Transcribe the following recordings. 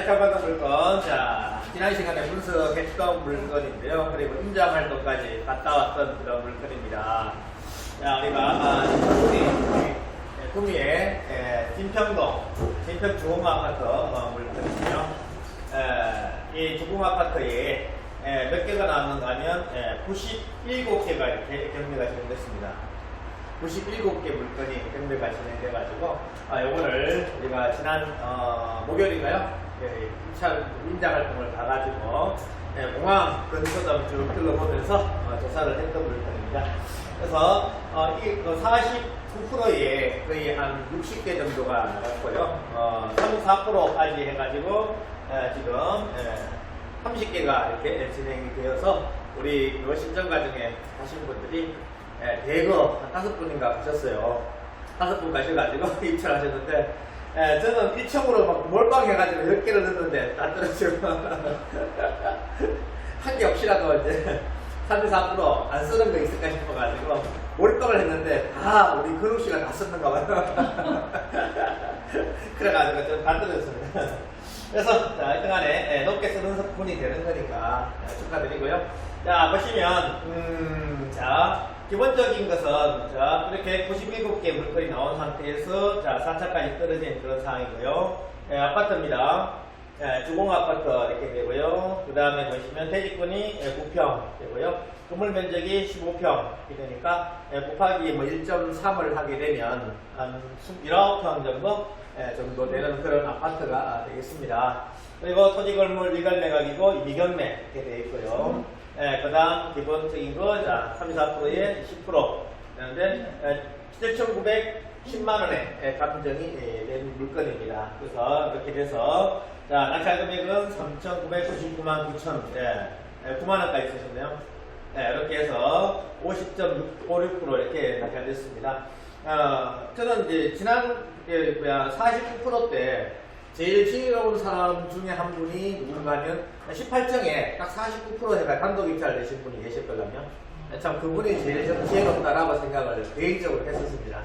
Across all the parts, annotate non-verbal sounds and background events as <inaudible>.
낙찰받은 물건, 자, 지난 시간에 분석했던 물건인데요. 그리고 임장 활동까지 갔다 왔던 그런 물건입니다. 자, 우리가, 아, 구미, 예, 구미의 예, 진평동, 진평 주공 아파트 어, 물건이고요. 에, 이 주공 아파트에 예, 몇 개가 나왔는가 하면 예, 97개가 이렇게 경매가 진행됐습니다. 97개 물건이 경매가 진행돼가지고 아 요거를 우리가 지난 어, 목요일인가요? 예, 2차 인자 활동을 가가지고 예, 공항 근처점 쭉 둘러보면서 어, 조사를 했던 물건입니다. 그래서 어, 이그 49%에 거의 한 60개 정도가 나왔고요. 어, 34%까지 해가지고 예, 지금 예, 30개가 이렇게 진행이 되어서 우리 그 신청 과정에 하신 분들이 예, 대거 한 다섯 분인가 가셨어요. 다섯 분 가셔가지고 <laughs> 입찰하셨는데, 예, 저는 1층으로 막 몰빵해가지고 10개를 넣었는데 다 떨어지고, 한 개 없이라도 이제 34%안 쓰는 거 있을까 싶어가지고 몰빵을 했는데 다 우리 근욱 씨가 다 썼는가 봐요. <laughs> 그래가지고 좀다 떨어졌습니다. 그래서 자, 일등간에 예, 높게 쓰는 분이 되는 거니까 예, 축하드리고요. 자 보시면 음, 자 기본적인 것은 자 이렇게 97개 물건이 나온 상태에서 자 4차까지 떨어진 그런 상황이고요. 예, 아파트입니다. 예, 주공 아파트 이렇게 되고요. 그 다음에 보시면 대지권이 예, 9평 되고요. 건물 면적이 15평 이렇게 되니까 예, 곱하기 뭐 1.3을 하게 되면 한 19평 정도 예, 정도 되는 그런 아파트가 되겠습니다. 그리고 토지 건물 미결 매각이고 미결매 이렇게 되어 있고요. 예, 그 다음 기본적인 거, 자, 34%에 10% 되는데, 예, 7,910만원에 예, 감정이 예, 된 물건입니다. 그래서 이렇게 돼서, 자, 낙찰 금액은 3,999만 9천, 예, 예, 9만원까지 쓰셨네요. 네, 이렇게 해서 50.56% 이렇게 낙찰됐습니다. 어, 저는 이제 지난 그 뭐야 49%때 제일 지혜로운 사람 중에 한 분이 누군가 하면 18정에 딱 49% 해가 단독 입찰 되신 분이 계셨거든요. 참 그분이 제일 좀 지혜롭다라고 생각을 개인적으로 했었습니다.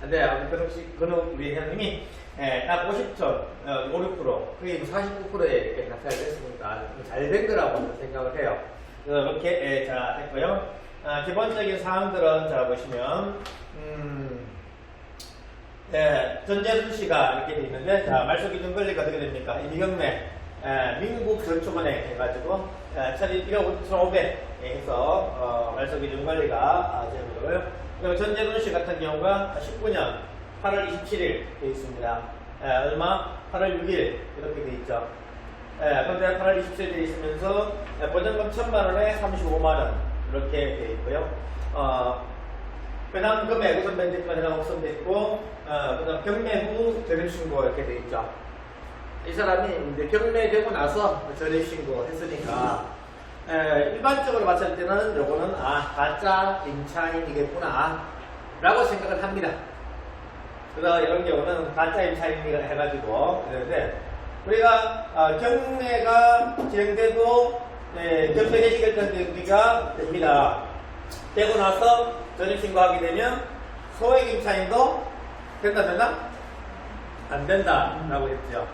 근데 아무튼 씨, 근욱 우리 회장님이 예, 딱 50점, 어, 5, 6%, 거의 49%에 이렇게 낙찰됐으니까 잘 된 거라고 생각을 해요. 이렇게 예, 자 됐고요. 아, 기본적인 사항들은 자 보시면 음, 예, 전재순 씨가 이렇게 돼 있는데 자 말소 기준 권리가 어떻게 됩니까? 이경매 예, 민국 저축은행 해가지고 예, 차리 1억 5,500 해서 어, 말소 기준 권리가 아, 되고요. 그리고 전재순 씨 같은 경우가 19년 8월 27일 돼 있습니다. 예, 얼마? 8월 6일 이렇게 돼 있죠. 예, 근데 8월 27일에 돼 있으면서 예, 보전금 1천만 원에 35만 원 이렇게 돼 있고요. 어, 배당 금액 우선 면제권 해당 없음돼 있고, 어, 그 다음 경매 후 전입 신고 이렇게 돼 있죠. 이 사람이 이제 경매되고 나서 전입 신고 했으니까 에, 일반적으로 봤을 때는 요거는 아 가짜 임차인이겠구나 라고 생각을 합니다. 그래서 이런 경우는 가짜 임차인이라 해가지고 그러는데 우리가 아, 경매가 네, 경매 개시 결정되기가 됩니다. 되고 나서 전입신고 하게 되면 소액 임차인도 된다 된다? 안 된다 라고 했죠.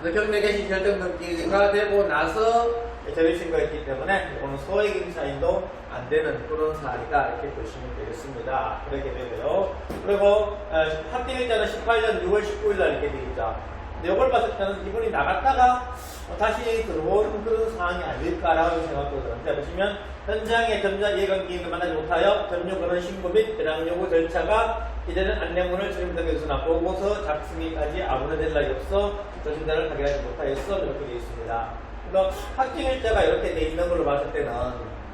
그래서 경매 개시 결정 등기가 되고 나서 전입신고했기 때문에 이거는 소액 임차인도 안 되는 그런 사례다 이렇게 보시면 되겠습니다. 그렇게 되고요. 그리고 어, 합격일자는 18년 6월 19일 날 이렇게. 근데 이걸 봤을 때는 이분이 나갔다가 어, 다시 들어오는 그런 상황이 아닐까라고 생각도 드는데 보시면 현장에 점자 예관기인을 만나지 못하여 점유 그런 신고 및 배당 요구 절차가 이제는 안내문을 주임 등에서나 보고서 작성기까지 아무런 연락이 없어 조심자를 확인하지 못하였어 이렇게 되어 있습니다. 확정일자가 이렇게 돼 있는 걸로 봤을 때는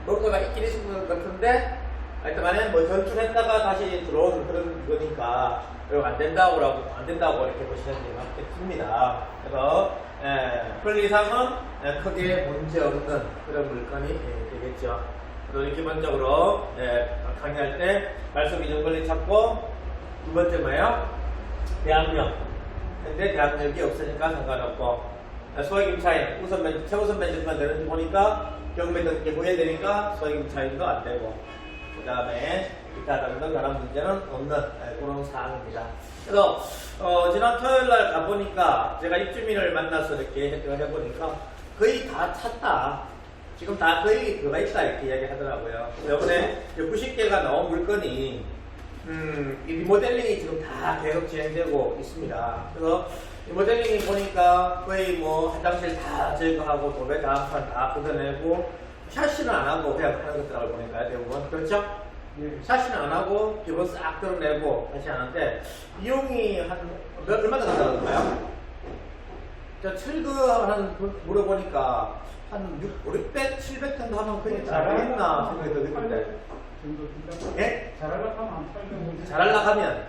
뭔가가 있긴 있을 것 같은데 하여튼간에 뭐 전출했다가 다시 들어오는 그런 거니까 이거 안 된다고 안 된다고 이렇게 보시는 게 맞겠습니다. 그래서 예, 권리상은 예, 크게 문제 없는 그런 물건이 예, 되겠죠. 그리고 기본적으로 예, 강의할 때 말소 기준 권리 찾고 두 번째 뭐예요? 대학력. 근데 대학력이 없으니까 상관없고 예, 소액 임 차인 우선 면 최우선 면접만 되는지 보니까 경매 등기 후에 되니까 소액 임 차인도 안 되고 그 다음에 있다는 그런 문제는 없는 예, 그런 사항입니다. 그래서 어, 지난 토요일 날 가보니까 제가 입주민을 만나서 이렇게 해보니까 거의 다 찼다. 지금 다 거의 들어가 있다 이렇게 이야기 하더라고요. 이번에 90개가 나온 물건이 음, 이 리모델링이 지금 다 계속 진행되고 있습니다. 그래서 리모델링이 보니까 거의 뭐 화장실 다 제거하고 도배 다 걷어내고 샤시는 안 하고 그냥 하는 것들을 보니까 대부분 그렇죠? 샤시는 안 하고 기본 싹 드러내고 다시 하는데 비용이 한 몇, 얼마나 간다던가요? 저 철거하는 분 물어보니까 한 6, 600, 700 정도 하면 거의 잘하겠나 생각이 드는데 예? 잘하려고 하면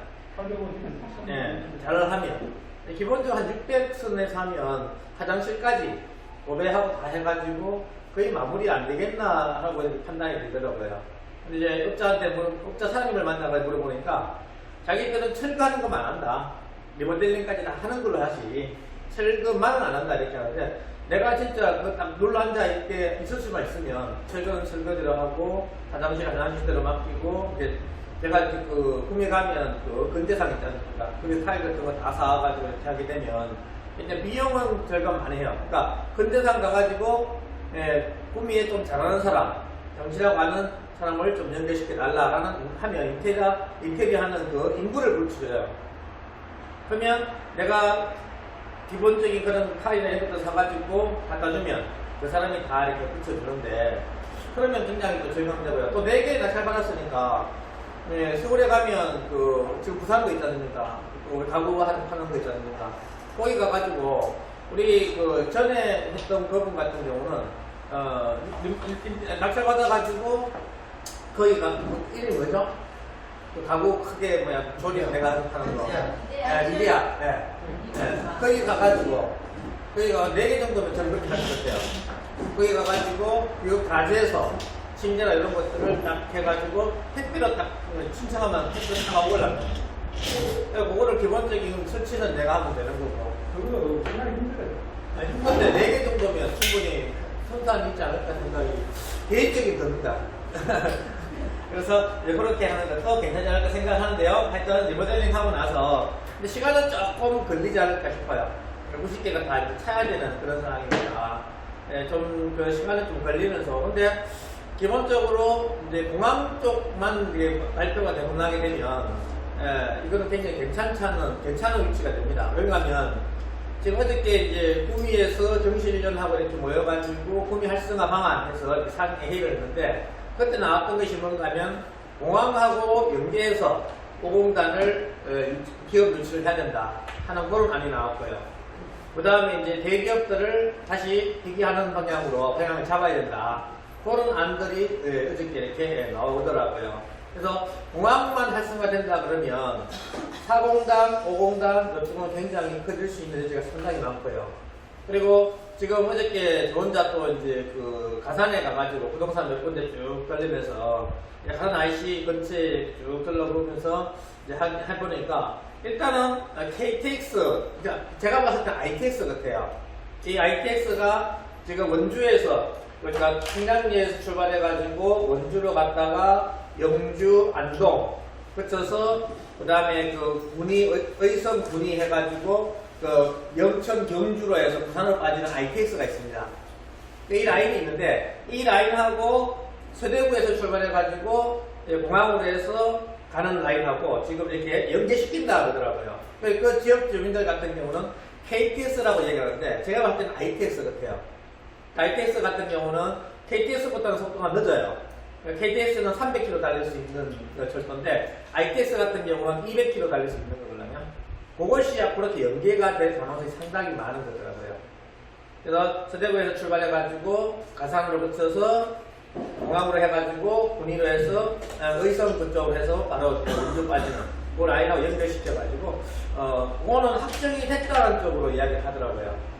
예, 잘하면 기본적으로 한 600선에 사면 화장실까지 도배하고 다 해가지고 거의 마무리 안 되겠나 하고 판단이 되더라고요. 근데 이제 업자한테 물, 업자 사장님을 만나서 물어보니까 자기들은 철거하는 것만 한다. 리모델링까지 다 하는 걸로 하지 철거만은 안 한다 이렇게 하는데 내가 진짜 그딱 눌러 앉아 있게 있을 수만 있으면 철거는 철거대로 하고 화장실 화장실대로 맡기고 이제 이렇게 그 구매 가면 그 근대상 있지 않습니까? 그 타일 같은 거 다 사와가지고 이렇게 하게 되면 이제 비용은 절감 안 해요. 그러니까 근대상 가가지고 예, 구미에 좀 잘하는 사람, 정치라고 하는 사람을 좀 연결시켜 달라라는 하면 인테리어 인테리어 하는 그 인구를 불러줘요. 그러면 내가 기본적인 그런 타일이나 이런 것도 사가지고 갖다 주면 그 사람이 다 이렇게 붙여주는데 그러면 굉장히 또 절감되고요. 또 4개나 잘 받았으니까 네, 서울에 가면 그 지금 부산도 있지 않습니까? 그 가구 하는 거 있지 않습니까? 거기 가가지고 우리 그 전에 했던 그분 같은 경우는 어 낙찰 받아가지고 거기가 그 이름이 뭐죠? 그 가구 크게 뭐야 조립 내가 하는 거. 예, 리디아. 예. 예. 거기 가가지고 거기가 4개 정도면 저는 그렇게 같아요. 거기 가가지고 이거 가지에서 침대나 이런 것들을 딱 해가지고 택배로 딱 신청하면 택배 딱 하고 올라가. 그거를 기본적인 설치는 내가 하면 되는 거고. 아, 힘든데 4개 정도면 충분히 선사함이 있지 않을까 생각이 개인적인 겁니다. <laughs> 그래서 이제 그렇게 하는 것도 괜찮지 않을까 생각하는데요. 하여튼 리모델링 하고 나서 근데 시간은 조금 걸리지 않을까 싶어요. 90개가 다 차야 되는 그런 상황입니다. 예, 좀그 시간이 좀 걸리면서 근데 기본적으로 이제 공항 쪽만 이게 발표가 되고 나게 되면 예, 이거는 굉장히 괜찮다는 괜찮은 위치가 됩니다. 왜냐하면 지금 어저께 이제 구미에서 정신위원하고 이렇게 모여가지고 구미 활성화 방안해서 이렇게 상회의를 했는데 그때 나왔던 것이 뭔가 하면 공항하고 연계해서 오공단을 어, 기업 유치를 해야 된다 하는 그런 안이 나왔고요. 그 다음에 이제 대기업들을 다시 대기하는 방향으로 방향을 잡아야 된다. 그런 안들이 예, 어저께 이렇게 나오더라고요. 그래서 공항만 활성화 된다 그러면 4공단, 5공단 이쪽은 굉장히 커질 수 있는 여지가 상당히 많고요. 그리고 지금 어저께 저 혼자 또 이제 그 가산에 가가지고 부동산 몇 군데 쭉 걸리면서 이제 가산 IC 근처에 쭉 둘러보면서 이제 하- 해보니까 일단은 KTX, 그러니까 제가 봤을 때 ITX 같아요. 이 ITX가 지금 원주에서 그러니까 청량리에서 출발해가지고 원주로 갔다가 영주, 안동 거쳐서 그 다음에 그 군이 의- 의성 군이 해가지고 그 영천 경주로 해서 부산으로 빠지는 ITX가 있습니다. 그이 라인이 있는데 이 라인하고 서대구에서 출발해가지고 공항으로 해서 가는 라인하고 지금 이렇게 연계시킨다 그러더라고요. 그, 그 지역 주민들 같은 경우는 KTX라고 얘기하는데 제가 봤을 때는 ITX 같아요. ITX 같은 경우는 KTX보다는 속도가 늦어요. KTX는 300km 달릴 수 있는 그 철도인데 ITX 같은 경우는 200km 달릴 수 있는 거거든요. 그것이 앞으로 연계가 될 가능성이 상당히 많은 거더라고요. 그래서 서대구에서 출발해가지고 가산으로 거쳐서 공항으로 해가지고 군위로 해서 아, 의성 그쪽으로 해서 바로 원주 빠지는 그 라인하고 연결시켜가지고 어 그거는 확정이 됐다는 쪽으로 이야기를 하더라고요.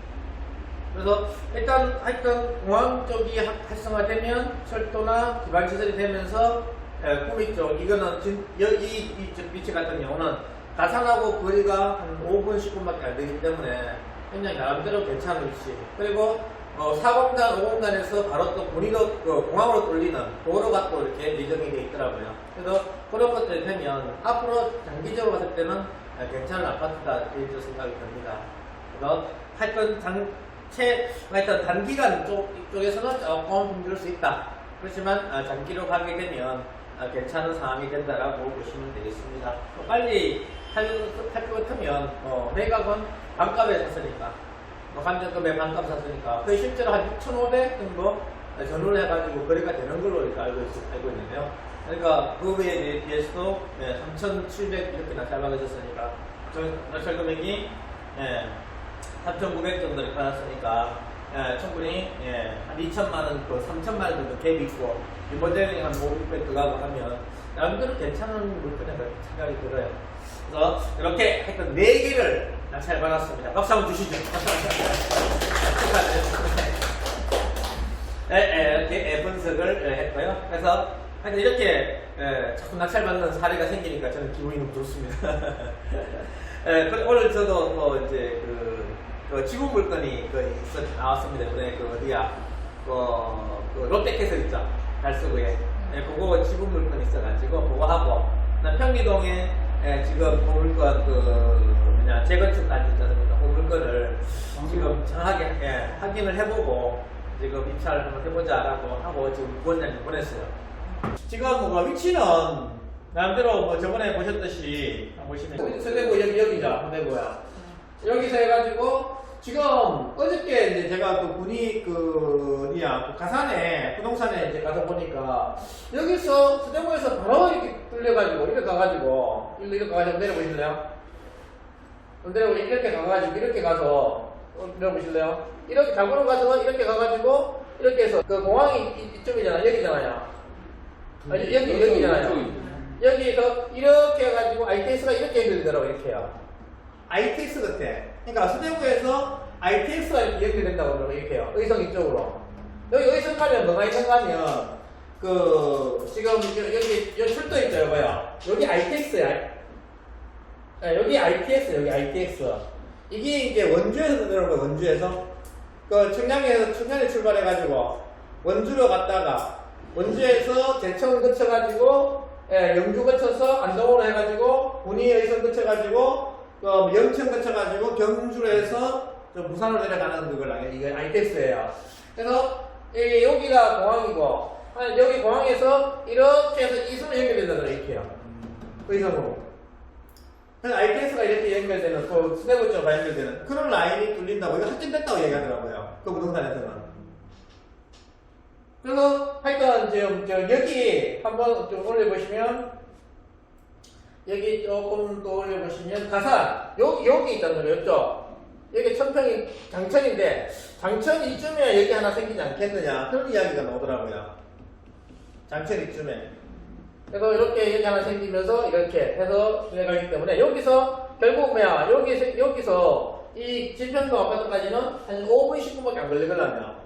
그래서 일단 하여튼 공항 쪽이 하- 활성화되면 철도나 기반 시설이 되면서 에, 구미 쪽 이거는 진, 여기 이, 이 위치 같은 경우는 가산하고 거리가 한 5분 10분밖에 안 되기 때문에 굉장히 나름대로 괜찮은 위치. 그리고 어, 4공단, 5공단에서 바로 또 본인도 그 공항으로 뚫리는 도로가 또 이렇게 예정이 돼 있더라고요. 그래서 그런 것들이 되면 앞으로 장기적으로 봤을 때는 아, 괜찮은 아파트가 될 생각이 듭니다. 그래서 하여튼 단 체, 하여튼 단기간 쪽, 쪽에서는 조금 힘들 수 있다. 그렇지만 아, 장기로 가게 되면 아, 괜찮은 상황이 된다라고 보시면 되겠습니다. 또 빨리 할, 할것 같으면 어, 매각은 반값에 샀으니까 뭐 간접금에 반값 샀으니까 그 실제로 한 6,500 정도 전후를 해가지고 거래가 되는 걸로 알고, 있, 알고 있는데요. 그러니까 그거에 비해서도 네, 3,700 이렇게 낙찰받으셨으니까 낙찰 금액이 예, 3,900 정도 이렇게 받았으니까 예, 충분히 예, 한 2천만 원, 그 3천만 원 정도 갭이 있고 이 모델이 한500 들어가고 하면 나름대로 괜찮은 물건이라 그렇게 생각이 들어요. 그래서 이렇게 하여튼 4개를 낙찰 받았습니다. 박수 한번 주시죠. 예, <laughs> 예, 이렇게 예, 분석을 예, 했고요. 그래서 하여튼 이렇게 예, 자꾸 낙찰받는 사례가 생기니까 저는 기분이 너무 좋습니다. <laughs> 예, 오늘 저도 또 이제 그, 그 지분 물건이 그 있어 나왔습니다. 이번에 그 어디야 그, 그 롯데캐슬 있죠 달서구에 예, 그거 지분 물건 있어가지고 그거 하고 나 평리동에 예, 지금 그 물건 그 뭐냐 재건축 단지 있지 않습니까? 그 물건을 지금 정확하게 예, 확인을 해보고 지금 입찰을 한번 해보자라고 하고 지금 부원장님 보냈어요. 지금 뭐 위치는 나름대로 뭐 저번에 보셨듯이 한번 보시면 서대구 여기 여기죠 서대구야 여기서 해가지고 지금 어저께 이제 제가 그 군이 그 어디야 그 가산에 부동산에 이제 가서 보니까 여기서 서대구에서 바로 이렇게 뚫려가지고 이렇게 가가지고 일로 이렇게 가가지고 내려보실래요? 내려보 이렇게 가가지고 이렇게 가서 어, 내려보실래요? 이렇게 장구로 가서 이렇게 가가지고 이렇게 해서 그 공항이 이- 이쪽이잖아 여기잖아요. 아, 여기 여기잖아요. 여기에서 이렇게 해가지고 ITS가 이렇게 연결되더라고 이렇게요. ITS 같아. 그러니까 수대구에서 이렇게 연결된다고 그러고 이렇게요. 의성 이쪽으로. 여기 의성 가면 뭐가 있는가 하면 그 지금 여- 여기 여기 출도 있죠 여보요. 여기 ITS야. 네, 여기 ITS 여기 ITX. 이게 이제 원주에서 내려온 거예요 원주에서. 그 청량에서 청량에 출발해가지고 원주로 갔다가 원주에서 제천을 거쳐가지고 예, 영주 거쳐서 안동으로 해가지고 군위 의성 거쳐가지고 그 영천 거쳐가지고 저 부산으로 내려가는 그걸 아니 이게 ITX예요. 그래서 이, 여기가 공항이고 아, 여기 공항에서 이렇게 해서 이수로 연결된다더라 이렇게요. 의성으로. 그래서 ITS가 이렇게 연결되는 그 쪽으로 연결되는 그런 라인이 뚫린다고 이거 확진됐다고 얘기하더라고요. 그 부동산에서는. 그래서 하여튼 저, 저 여기 한번 좀 올려보시면 여기 조금 더 올려보시면 가산 여기 여기 있잖아요. 이쪽. 여기 천평이 장천인데 장천 이쯤에 여기 하나 생기지 않겠느냐? 그런 이야기가 나오더라고요. 장천 이쯤에. 그래서 이렇게 여기 하나 생기면서 이렇게 해서 진행하기 때문에 여기서 결국 뭐야 여기 여기서 이 진평도 아파트까지는 한 5분 10분밖에 안 걸리거든요.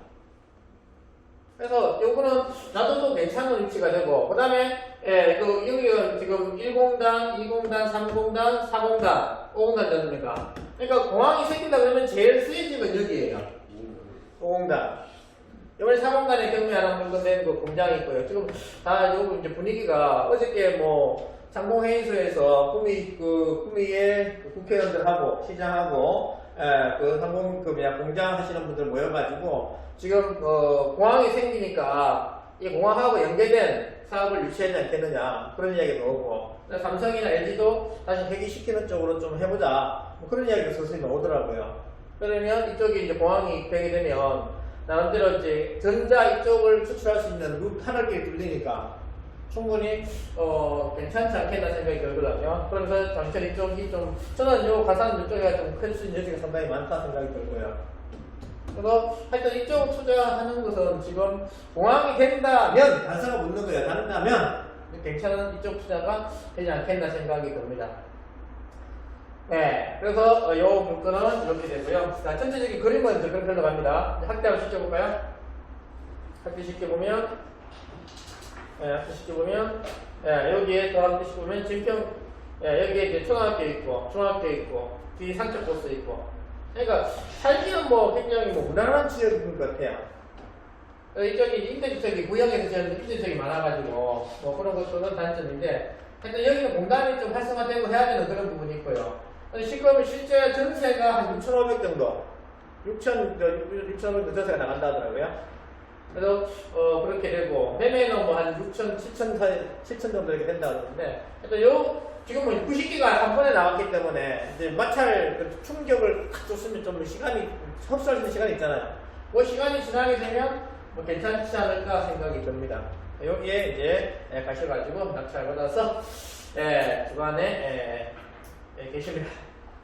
그래서 요거는 놔둬도 괜찮은 위치가 되고 그 다음에 예, 그 여기가 지금 1공단, 2공단, 3공단, 4공단, 5공단 되니까? 그러니까 공항이 생긴다 그러면 제일 쓰여진 건 여기에요. 5공단. 이번에 4공단에 경매하는 물건된 그 공장이 있고요. 지금 다 요거 이제 분위기가 어저께 뭐 상공회의소에서 구미 그 구미의 그 국회의원들하고 시장하고 예, 그 상공 그 뭐야 공장 하시는 분들 모여가지고 지금 어, 공항이 생기니까 이 공항하고 연계된 사업을 유치하지 않겠느냐 그런 이야기도 오고 삼성이나 LG도 다시 회귀시키는 쪽으로 좀 해보자 뭐 그런 이야기가 서서히 나오더라고요. 그러면 이쪽이 이제 공항이 되게 되면 나름대로 이제 전자 이쪽을 추출할 수 있는 루트 하나끼리 뚫리니까 충분히 어, 괜찮지 않겠나 생각이 들거든요. 그러면서 장천 이쪽이 좀 저는 요 가산 이쪽이 좀클 수 있는 여지가 상당히 많다 생각이 들고요. 그래서 하여튼 이쪽 투자하는 것은 지금 공항이 된다면 단서가 묻는 거예요. 다른다면 괜찮은 이쪽 투자가 되지 않겠나 생각이 듭니다. 네, 그래서 어, 요 물건은 이렇게 되고요. 자, 전체적인 그림은 이제 그렇게 흘러갑니다. 이제 확대 한번 시켜볼까요? 확대 시켜보면, 네, 확대 시켜보면, 네, 여기에 또 확대 시켜보면, 진평, 네, 여기에 이제 초등학교 있고, 중학교 있고, 뒤 상적 코스 있고, 그러니까 살기는 뭐 굉장히 뭐 무난한 지역인 것 같아요. 어, 이쪽이 인테리어적이 구역에서 지은 인테리어적이 많아가지고 뭐 그런 것들은 단점인데 하여튼 여기는 공단이 좀 활성화되고 해야 되는 그런 부분이 있고요. 지금 실제 전세가 한 6,500 정도, 6,000, 6,500 정도 전세가 나간다 하더라고요. 그래서 어, 그렇게 되고 매매는 뭐 한 6천, 7천, 7천 정도 이렇게 된다 그러는데 일단 요 지금 뭐 90기가 한 번에 나왔기 때문에 이제 마찰 그 충격을 딱 줬으면 좀 시간이 흡수할 수 있는 시간이 있잖아요. 그 시간이 지나게 되면 뭐 괜찮지 않을까 생각이 듭니다. 여기에 이제 예, 가셔가지고 낙찰 받아서 예, 주간에 예, 예, 계십니다.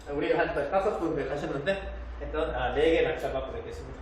우리가 한 다섯 분 가셨는데 일단 아, 네개 낙찰 받고 있겠습니다.